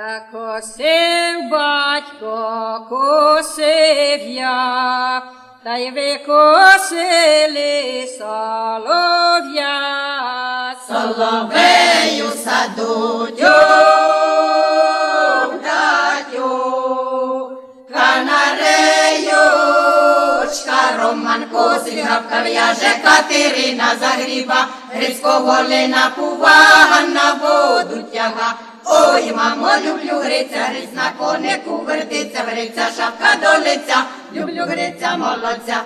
Та косив батько, косив я, та й викосили солов'я. Соловею садуть датю, канареючка, Роман Козик, гавка в'яже Катерина загріба, Грицького лина пува, на воду тяга. Ой, мамо, люблю гриця, гриць на конику вертиться, гриця, шапка до лиця, люблю гриця, молодця.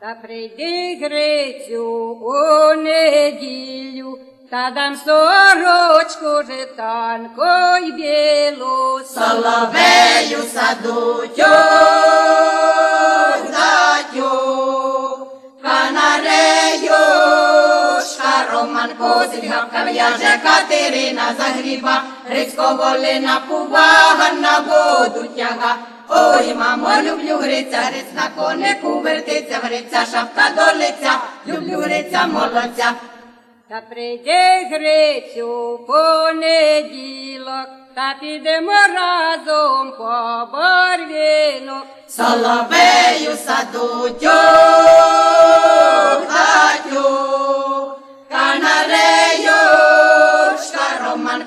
Та прийди Грицю у неділю, та дам сорочку, житанко й білу. Соловею садуть датю, канареюшка, Роман Козик, гавка в'яже Катерина загріба, Грицького лина пува, на воду тяга. Ой, мамо, люблю гриця, гриць на конику вертиться, гриця, шапка до лиця, люблю гриця, молодця. Та прийди Грицю понеділок, та підемо разом по барвінок. Соловею садуть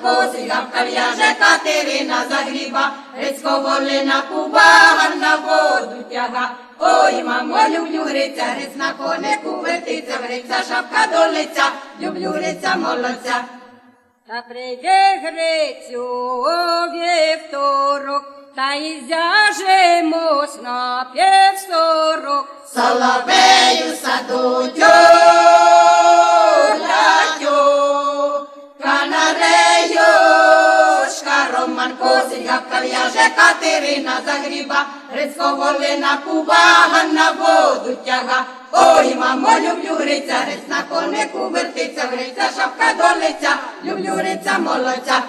Роман Козик, гавка в'яже Катерина загріба, Грицького лина куба, на воду тяга. Ой, мамо, люблю гриця, гриць на конику вертиться, гриця, шапка до лиця, люблю гриця, молодця. Та прийди Грицю у вівторок, та й зяжемось на півсорок. Соловею садуть канареюшка, Роман Козик, гавка в'яже Катерина загріба, Грицько, волина, куба, на воду тяга. Ой, мамо, люблю гриця, гриць на конику вертиться, гриця, шапка до лиця, люблю гриця, молодця.